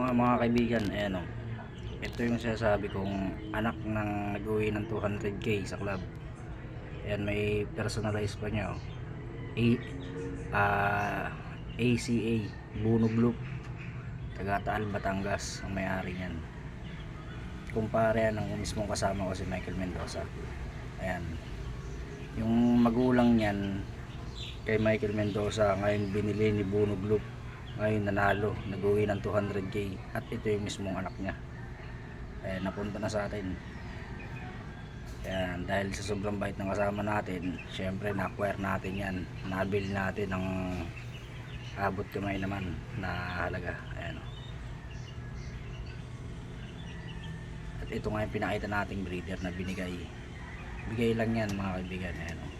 mga kaibigan, ayan o. Ito yung sinasabi kong anak ng nag-uwi ng 200k sa club. Ayan, may personalized pa niya o. A, ah, ACA, Bunog Loop. Taga Taal, Batangas, ang may-ari niyan. Kumpare yan ng mismong kasama ko si Michael Mendoza. Ayan. Yung magulang niyan, kay Michael Mendoza, ngayon binili ni Bunog Loop. Ngayon nanalo, nag-uwi ng 200k. At ito yung mismong anak niya. Ayan, napunta na sa atin. Ayan, dahil sa sobrang bait ng kasama natin, syempre na-acquire natin yan. Nabili natin ng abot kamay naman na halaga. Ayan o. At ito nga yung pinakita nating breeder na binigay. Bigay lang yan mga kaibigan. Ayan o.